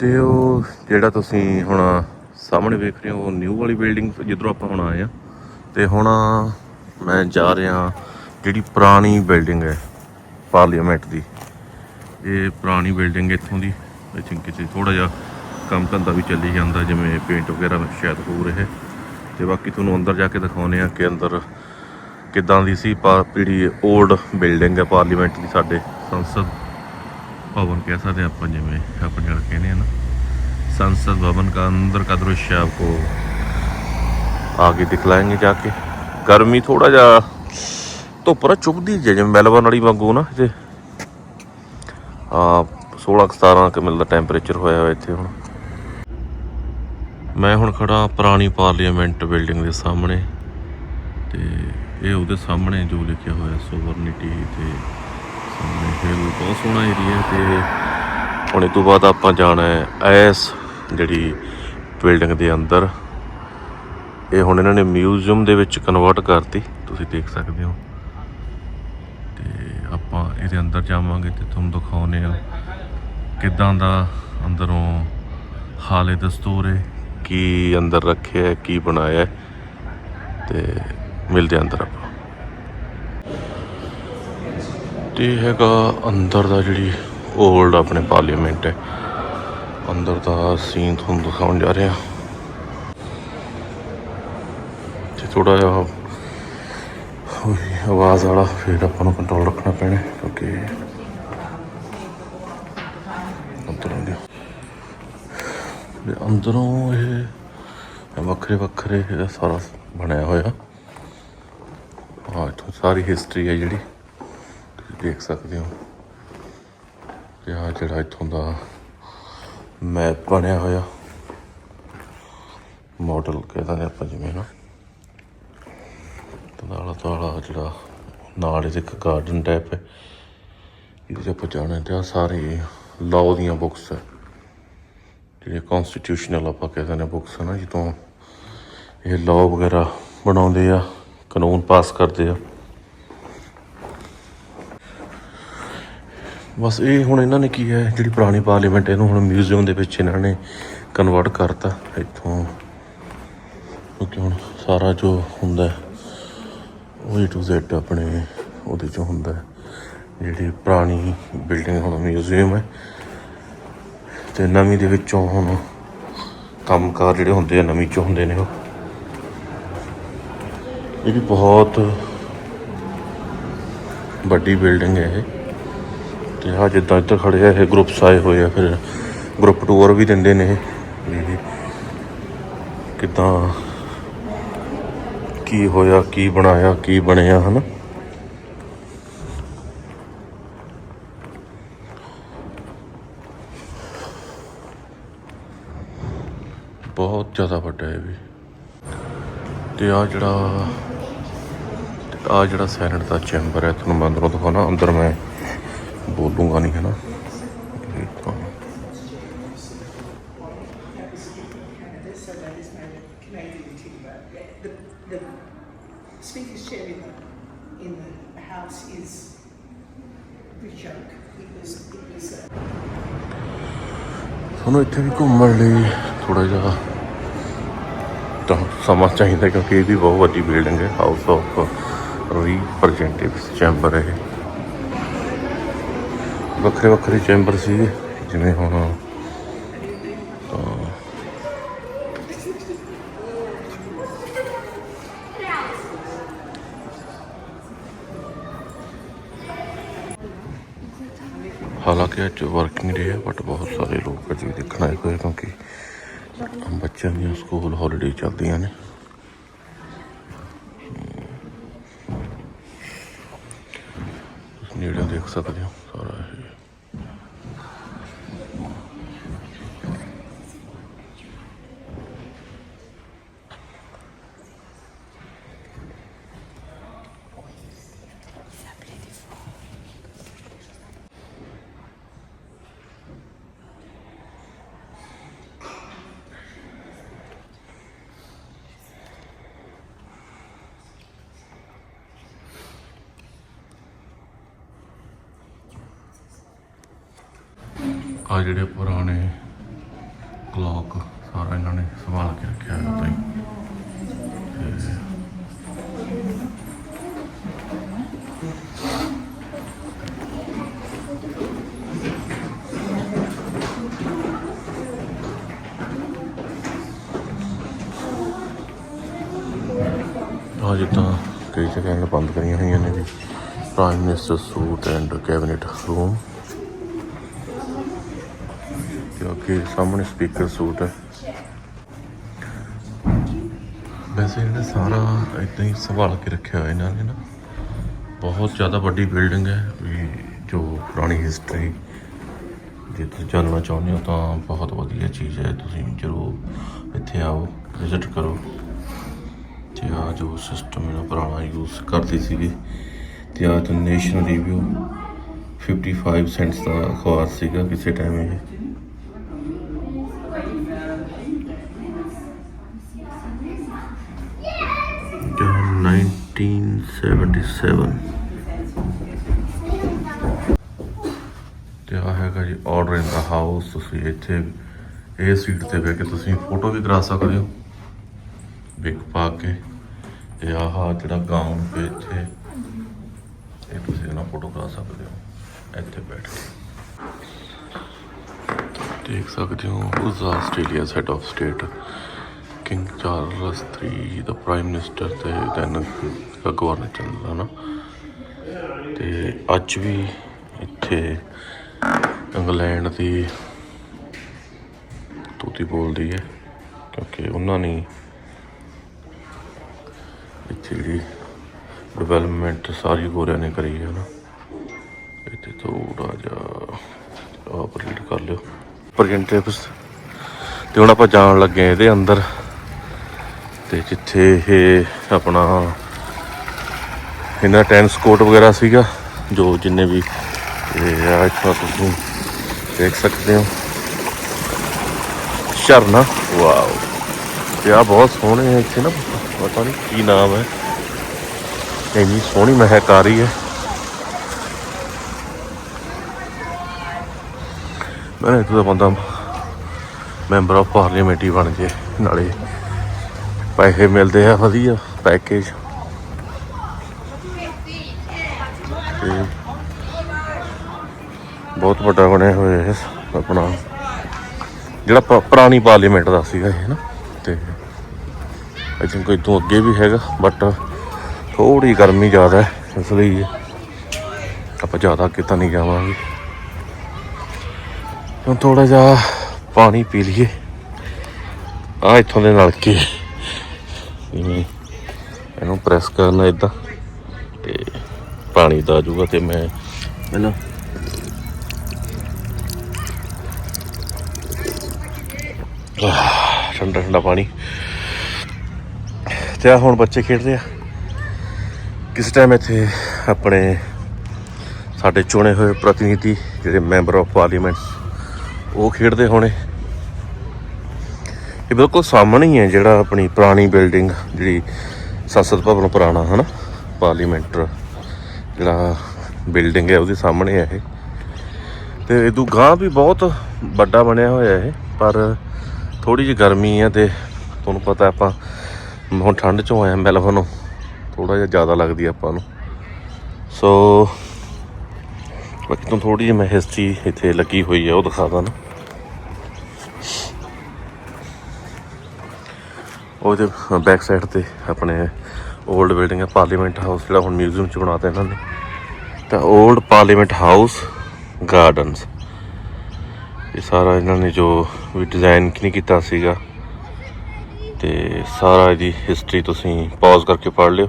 ਤੇ ਉਹ ਜਿਹੜਾ ਤੁਸੀਂ ਹੁਣ ਸਾਹਮਣੇ ਵੇਖ ਰਹੇ ਹੋ, ਉਹ ਨਿਊ ਵਾਲੀ ਬਿਲਡਿੰਗ ਜਿੱਧਰੋਂ ਆਪਾਂ ਹੁਣ ਆਏ ਆ ਤੇ ਹੁਣ ਮੈਂ ਜਾ ਰਿਹਾ ਜਿਹੜੀ ਪੁਰਾਣੀ ਬਿਲਡਿੰਗ ਹੈ ਪਾਰਲੀਮੈਂਟ ਦੀ। ਇਹ ਪੁਰਾਣੀ ਬਿਲਡਿੰਗ ਇੱਥੋਂ ਦੀ ਆਈ ਕਿਤੇ ਥੋੜਾ ਜਿਹਾ ਕੰਮ ਧੰਦਾ ਵੀ ਚੱਲੀ ਜਾਂਦਾ, ਜਿਵੇਂ ਪੇਂਟ ਵਗੈਰਾ ਸ਼ਾਇਦ ਹੋ ਰਿਹਾ। ਤੇ ਬਾਕੀ ਤੁਹਾਨੂੰ ਅੰਦਰ ਜਾ ਕੇ ਦਿਖਾਉਨੇ ਆ ਕਿ ਅੰਦਰ ਕਿੱਦਾਂ ਦੀ ਸੀ ਪਾ ਜਿਹੜੀ 올ਡ ਬਿਲਡਿੰਗ ਹੈ ਪਾਰਲੀਮੈਂਟ ਦੀ ਸਾਡੇ ਸੰਸਦ। भवन कह सकते हैं अपन जिमें अपने यहाँ कहने हैं ना संसद भवन का अंदर का दृश्य आपको आगे दिखलाएंगे जाके गर्मी थोड़ा जा ਧੁੱਪ ਨਾ ਚੁੱਭਦੀ ਜੇ ਜਿਵੇਂ ਮੈਲਬਨ ਵਾਲੀ ਵਾਂਗੂ ਨਾ ਤੇ ਆ 16 17 ਕਿ ਮਿਲਦਾ ਟੈਂਪਰੇਚਰ ਹੋਇਆ ਹੋਇਆ ਇੱਥੇ ਹੁਣ ਮੈਂ ਹੁਣ ਖੜਾ ਪੁਰਾਣੀ ਪਾਰਲੀਮੈਂਟ ਬਿਲਡਿੰਗ ਦੇ ਸਾਹਮਣੇ ਤੇ ਇਹ ਉਹਦੇ ਸਾਹਮਣੇ ਜੋ ਲਿਖਿਆ ਹੋਇਆ ਸੋਵਰਨਿਟੀ ਤੇ ਸਾਹਮਣੇ ਬਹੁਤ ਸੋਹਣਾ ਏਰੀਆ ਤੇ ਹੁਣ ਇਹ ਤੋਂ ਬਾਅਦ ਆਪਾਂ ਜਾਣਾ ਹੈ ਇਸ ਜਿਹੜੀ ਬਿਲਡਿੰਗ ਦੇ ਅੰਦਰ। ਇਹ ਹੁਣ ਇਹਨਾਂ ਨੇ ਮਿਊਜ਼ੀਅਮ ਦੇ ਵਿੱਚ ਕਨਵਰਟ ਕਰਤੀ, ਤੁਸੀਂ ਦੇਖ ਸਕਦੇ ਹੋ। ਤੇ ਆਪਾਂ ਇਹਦੇ ਅੰਦਰ ਜਾਵਾਂਗੇ ਤੇ ਤੁਹਾਨੂੰ ਦਿਖਾਉਨੇ ਆ ਕਿੱਦਾਂ ਦਾ ਅੰਦਰੋਂ ਹਾਲੇ ਦਸਤੂਰ ਹੈ, ਕੀ ਅੰਦਰ ਰੱਖਿਆ ਹੈ, ਕੀ ਬਣਾਇਆ ਹੈ। ਤੇ ਮਿਲਦੇ ਹਾਂ ਅੰਦਰ ਆਪਾਂ। ਤੇ ਇਹ ਹੈਗਾ ਅੰਦਰ ਦਾ ਜਿਹੜੀ 올ਡ ਆਪਣੇ ਪਾਰਲੀਮੈਂਟ ਹੈ। ਅੰਦਰ ਦਾ ਸੀਨ ਤੁਹਾਨੂੰ ਦਿਖਾਉਣ ਜਾ ਰਿਹਾ। ਤੇ ਥੋੜਾ ਜਿਹਾ ਹੋਈ ਆਵਾਜ਼ ਵਾਲਾ ਫਿਰ ਆਪਾਂ ਨੂੰ ਕੰਟਰੋਲ ਰੱਖਣਾ ਪੈਣਾ, ਕਿਉਂਕਿ ਅੰਦਰੋਂ ਦੀ। ਅੰਦਰੋਂ ਇਹ ਵੱਖਰੇ ਵੱਖਰੇ ਇਹਦਾ ਸਾਰਾ ਬਣਿਆ ਹੋਇਆ। ਆ ਇੱਥੋਂ ਸਾਰੀ ਹਿਸਟਰੀ ਹੈ ਜਿਹੜੀ। ਦੇਖ ਸਕਦੇ ਹੋ। ਤੇ ਆ ਜਿਹੜਾ ਇੱਥੋਂ ਦਾ ਮੈਪ ਬਣਿਆ ਹੋਇਆ। ਮਾਡਲ ਕਹਿੰਦਾ ਨੇ ਆਪਾਂ ਜਿਵੇਂ ਨਾ। ਤੇ ਨਾਲ ਜਿਹੜਾ ਨਾਲ ਇਹਦੇ ਇੱਕ ਗਾਰਡਨ ਟਾਈਪ ਹੈ। ਇਹਦੇ 'ਚ ਆਪਾਂ ਜਾਣਾ ਤੇ ਆ ਸਾਰੇ ਲਾਅ ਦੀਆਂ ਬੁੱਕਸ ਹੈ। ਜਿਹੜੇ ਕਨਸਟੀਟਿਊਸ਼ਨਲ ਆਪਾਂ ਕਹਿੰਦੇ ਨੇ ਬੁੱਕਸ ਹੈ ਨਾ, ਜਿੱਦੋਂ ਇਹ ਲਾਅ ਵਗੈਰਾ ਬਣਾਉਂਦੇ ਆ, ਕਾਨੂੰਨ ਪਾਸ ਕਰਦੇ ਆ। ਬਸ ਇਹ ਹੁਣ ਇਹਨਾਂ ਨੇ ਕੀ ਹੈ ਜਿਹੜੀ ਪੁਰਾਣੀ ਪਾਰਲੀਮੈਂਟ ਇਹਨੂੰ ਹੁਣ ਮਿਊਜ਼ੀਅਮ ਦੇ ਵਿੱਚ ਇਹਨਾਂ ਨੇ ਕਨਵਰਟ ਕਰਤਾ। ਇੱਥੋਂ ਕਿਉਂਕਿ ਹੁਣ ਸਾਰਾ ਜੋ ਹੁੰਦਾ ਹੈ, ਉਹ A to Z ਆਪਣੇ ਉਹਦੇ ਚੋਂ ਹੁੰਦਾ ਜਿਹੜੀ ਪੁਰਾਣੀ ਬਿਲਡਿੰਗ ਹੁਣ ਮਿਊਜ਼ੀਅਮ ਹੈ ਤੇ ਨਵੀਂ ਦੇ ਵਿੱਚੋਂ ਹੁਣ ਕੰਮਕਾਰ ਜਿਹੜੇ ਹੁੰਦੇ ਆ ਨਵੀਂ ਚੋਂ ਹੁੰਦੇ ਨੇ ਉਹ। ਇਹ ਵੀ ਬਹੁਤ ਵੱਡੀ ਬਿਲਡਿੰਗ ਹੈ ਇਹ। ਤੇ ਆ ਜਿੱਦਾਂ ਇੱਧਰ ਖੜੇ ਆ, ਇਹ ਗਰੁੱਪਸ ਆਏ ਹੋਏ ਆ, ਫਿਰ ਗਰੁੱਪ ਟੂਰ ਵੀ ਦਿੰਦੇ ਨੇ ਇਹ। ਵੀ ਕਿਦਾਂ, ਕੀ ਹੋਇਆ, ਕੀ ਬਣਾਇਆ, ਕੀ ਬਣਿਆ, ਹਨਾ? ਬਹੁਤ ਜ਼ਿਆਦਾ ਵੱਡਾ ਹੈ ਇਹ ਵੀ। ਤੇ ਆ ਜਿਹੜਾ ਆ ਜਿਹੜਾ ਸੈਨੇਟ ਦਾ ਚੈਂਬਰ ਹੈ, ਤੁਹਾਨੂੰ ਮੈਂ ਅੰਦਰੋਂ ਦਿਖਾਉਣਾ, ਅੰਦਰ ਮੈਂ ਬੋਲੂੰਗਾ ਨਹੀਂ ਹੈ ਨਾ ਤੁਹਾਨੂੰ speaker's chair in the, in the House is a joke. It was, it was a ਤੁਹਾਨੂੰ ਇੱਥੇ ਵੀ ਘੁੰਮਣ ਲਈ ਥੋੜਾ ਜਿਹਾ ਤਾਂ ਸਮਾਂ ਚਾਹੀਦਾ ਕਿਉਂਕਿ ਇਹ ਵੀ ਬਹੁਤ ਵੱਡੀ ਬਿਲਡਿੰਗ ਹੈ ਹਾਊਸ ਆਫ ਰਿਪਰੈਜ਼ੈਂਟੇਟਿਵਸ ਚੈਂਬਰ ਹੈ ਇਹ ਵੱਖਰੇ ਵੱਖਰੇ ਚੈਂਬਰ ਸੀ ਜਿਵੇਂ ਹੁਣ ਤਾਂ ਹਾਲਾਂਕਿ ਅੱਜ ਵਰਕਿੰਗ ਡੇ ਹੈ ਬਟ ਬਹੁਤ ਸਾਰੇ ਲੋਕ ਅੱਜ ਵੀ ਦੇਖਣ ਆਏ ਹੋਏ ਕਿਉਂਕਿ ਬੱਚਿਆਂ ਦੀਆਂ ਸਕੂਲ ਹੌਲੀਡੇ ਚੱਲਦੀਆਂ ਨੇ। ਤੁਸੀਂ ਨੇੜੇ ਦੇਖ ਸਕਦੇ ਹੋ। ਆ ਜਿਹੜੇ ਪੁਰਾਣੇ ਕਲੌਕ ਸਾਰਾ ਇਹਨਾਂ ਨੇ ਸੰਭਾਲ ਕੇ ਰੱਖਿਆ ਹੈ। ਉਦਾਂ ਆ ਜਿੱਦਾਂ ਕਈ ਜਗ੍ਹਾ ਇਹਨਾਂ ਬੰਦ ਕਰੀਆਂ ਹੋਈਆਂ ਨੇ ਵੀ prime minister suite and cabinet room ਕਿਉਂਕਿ ਸਾਹਮਣੇ ਸਪੀਕਰ ਸੂਟ ਹੈ। ਵੈਸੇ ਇਹਨੇ ਸਾਰਾ ਇਦਾਂ ਹੀ ਸੰਭਾਲ ਕੇ ਰੱਖਿਆ ਹੋਇਆ ਇਹਨਾਂ ਨੇ ਨਾ। ਬਹੁਤ ਜ਼ਿਆਦਾ ਵੱਡੀ ਬਿਲਡਿੰਗ ਹੈ ਵੀ ਜੋ ਪੁਰਾਣੀ ਹਿਸਟਰੀ ਜੇ ਤੁਸੀਂ ਜਾਣਨਾ ਚਾਹੁੰਦੇ ਹੋ ਤਾਂ ਬਹੁਤ ਵਧੀਆ ਚੀਜ਼ ਹੈ। ਤੁਸੀਂ ਜ਼ਰੂਰ ਇੱਥੇ ਆਓ ਵਿਜ਼ਿਟ ਕਰੋ। ਤੇ ਆ ਜੋ ਸਿਸਟਮ ਇਹਨਾਂ ਪੁਰਾਣਾ ਯੂਜ਼ ਕਰਦੇ ਸੀਗੇ ਤੇ ਆ ਤਾਂ ਨੇਸ਼ਨਲ ਰਿਵਿਊ 55 ਸੈਂਟਸ ਦਾ ਅਖਬਾਰ ਸੀਗਾ ਕਿਸੇ ਟਾਈਮ ਇਹ। 1977 ਤੇ ਆ ਹੈਗਾ ਜੀ ਆਰਡਰ ਇਨ ਦਾ ਹਾਊਸ ਤੁਸੀਂ ਇੱਥੇ ਇਹ ਸੀਟ ਤੇ ਬਹਿ ਕੇ ਤੁਸੀਂ ਫੋਟੋ ਵੀ ਕਰਾ ਸਕਦੇ ਹੋ। ਬਿਗ ਪਾ ਕੇ ਤੇ ਆਹ ਜਿਹੜਾ ਗਾਊਨ ਤੇ ਇੱਥੇ। ਇਹ ਤੁਸੀਂ ਇਹਨਾਂ ਫੋਟੋ ਕਰਾ ਸਕਦੇ ਹੋ। ਇੱਥੇ ਬੈਠ ਕੇ। ਦੇਖ ਸਕਦੇ ਹੋ ਉਸ Australia head of state king Charles 3 ਦਾ ਪ੍ਰਾਈਮ ਮਿਨਿਸਟਰ ਤੇ ਦੈਨ ਗਵਰਨਰ ਜਨਰਲ ਨਾ ਤੇ ਅੱਜ ਵੀ ਇੱਥੇ ਇੰਗਲੈਂਡ ਦੀ ਤੂਤੀ ਬੋਲਦੀ ਹੈ, ਕਿਉਂਕਿ ਉਹਨਾਂ ਨੇ ਇੱਥੇ ਜਿਹੜੀ ਡਿਵੈਲਪਮੈਂਟ ਸਾਰੀ ਗੋਰਿਆਂ ਨੇ ਕਰੀ ਹੈ ਨਾ ਇੱਥੇ ਥੋੜਾ ਜਿਹਾ ਆਪ ਕਰ ਲਿਓ। ਪ੍ਰੈਜੈਂਟੇਟਿਵਸ ਤੇ ਹੁਣ ਆਪਾਂ ਜਾਣ ਲੱਗੇ ਇਹਦੇ ਅੰਦਰ। ਤੇ ਜਿੱਥੇ ਇਹ ਆਪਣਾ ਇਹਨਾਂ ਟੈਨਿਸ ਕੋਰਟ ਵਗੈਰਾ ਸੀਗਾ, ਜੋ ਜਿੰਨੇ ਵੀ ਇਹ ਆ, ਇੱਥੋਂ ਤੁਸੀਂ ਦੇਖ ਸਕਦੇ ਹੋ। ਝਰਨਾ, ਵਾਓ। ਤੇ ਆ ਬਹੁਤ ਸੋਹਣੇ ਹੈ ਇੱਥੇ ਨਾ, ਪਤਾ ਨਹੀਂ ਕੀ ਨਾਮ ਹੈ। ਇੰਨੀ ਸੋਹਣੀ ਮਹਿਕ ਆ ਰਹੀ ਹੈ। ਮੈਂ ਇੱਥੇ ਦਾ ਬੰਦਾ ਮੈਂਬਰ ਆਫ ਪਾਰਲੀਮੈਂਟ ਹੀ ਬਣ ਜੇ, ਨਾਲੇ ਪੈਸੇ ਮਿਲਦੇ ਆ ਵਧੀਆ ਪੈਕੇਜ। ਬਹੁਤ ਵੱਡਾ ਬਣਿਆ ਹੋਇਆ ਹੈ ਆਪਣਾ। ਜਿਹੜਾ ਪੁਰਾਣੀ ਪਾਰਲੀਮੈਂਟ ਦਾ ਸੀਗਾ ਇਹ ਨਾ, ਤੇ ਆਈ ਥਿੰਕ ਕੋਈ ਤੋਂ ਅੱਗੇ ਵੀ ਹੈਗਾ ਬਟ ਥੋੜੀ ਗਰਮੀ ਜ਼ਿਆਦਾ ਹੈ, ਇਸ ਲਈ ਆਪਾਂ ਜ਼ਿਆਦਾ ਅੱਗੇ ਨਹੀਂ ਜਾਵਾਂਗੇ। ਹੁਣ ਥੋੜਾ ਜਿਹਾ ਪਾਣੀ ਪੀ ਲਈਏ। ਆ ਇੱਥੋਂ ਦੇ ਨਲਕੇ। ਇਵੇਂ ਇਹਨੂੰ ਪ੍ਰੈਸ ਕਰਨਾ ਇਦਾਂ ਤੇ ਪਾਣੀ ਦਾ ਜੂਗਾ ਤੇ ਮੈਂ ਪਹਿਲਾਂ ਠੰਡਾ ਠੰਡਾ ਪਾਣੀ। ਤੇ ਆ ਹੁਣ ਬੱਚੇ ਖੇਡਦੇ ਆ। ਕਿਸ ਟਾਈਮ ਇੱਥੇ ਆਪਣੇ ਸਾਡੇ ਚੁਣੇ ਹੋਏ ਪ੍ਰਤੀਨਿਧੀ ਜਿਹੜੇ ਮੈਂਬਰ ਆਫ ਪਾਰਲੀਮੈਂਟ ਉਹ ਖੇਡਦੇ ਹੋਣੇ। ਇਹ ਬਿਲਕੁਲ ਸਾਹਮਣੇ ਹੀ ਹੈ ਜਿਹੜਾ ਆਪਣੀ ਪੁਰਾਣੀ ਬਿਲਡਿੰਗ ਜਿਹੜੀ ਸੰਸਦ ਭਵਨ ਪੁਰਾਣਾ, ਹਨਾ? ਪਾਰਲੀਮੈਂਟ ਜਿਹੜਾ ਬਿਲਡਿੰਗ ਹੈ, ਉਹਦੇ ਸਾਹਮਣੇ ਹੈ ਇਹ। ਤੇ ਇਦੋਂ ਗਾਂ ਵੀ ਬਹੁਤ ਵੱਡਾ ਬਣਿਆ ਹੋਇਆ ਇਹ, ਪਰ ਥੋੜੀ ਜਿਹੀ ਗਰਮੀ ਹੈ ਤੇ ਤੁਹਾਨੂੰ ਪਤਾ ਆਪਾਂ ਹੁਣ ਠੰਡ ਚੋਂ ਆਇਆ ਮੈਲਬਨ ਥੋੜਾ ਜਿਹਾ ਜ਼ਿਆਦਾ ਲੱਗਦੀ ਆਪਾਂ ਨੂੰ। ਸੋ ਬਾਕੀ ਤੋਂ ਥੋੜੀ ਜਿਹੀ ਮੈਂ ਹਿਸਟਰੀ ਇੱਥੇ ਲੱਗੀ ਹੋਈ ਹੈ, ਉਹ ਦਿਖਾ ਦਾਂ ਨਾ। ਉਹਦੇ ਬੈਕ ਸਾਈਡ ਤੇ ਆਪਣੇ 올ਡ ਬਿਲਡਿੰਗ ਹੈ ਪਾਰਲੀਮੈਂਟ ਹਾਊਸ ਜਿਹੜਾ ਹੁਣ ਮਿਊਜ਼ੀਅਮ ਚ ਬਣਾਤਾ ਇਹਨਾਂ ਨੇ। ਤਾਂ 올ਡ ਪਾਰਲੀਮੈਂਟ ਹਾਊਸ ਗਾਰਡਨਸ ਇਹ ਸਾਰਾ ਇਹਨਾਂ ਨੇ ਜੋ ਵੀ ਡਿਜ਼ਾਈਨ ਨਹੀਂ ਕੀਤਾ ਸੀਗਾ, ਤੇ ਸਾਰਾ ਇਹਦੀ ਹਿਸਟਰੀ ਤੁਸੀਂ ਪੌਜ਼ ਕਰਕੇ ਪੜ੍ਹ ਲਿਓ।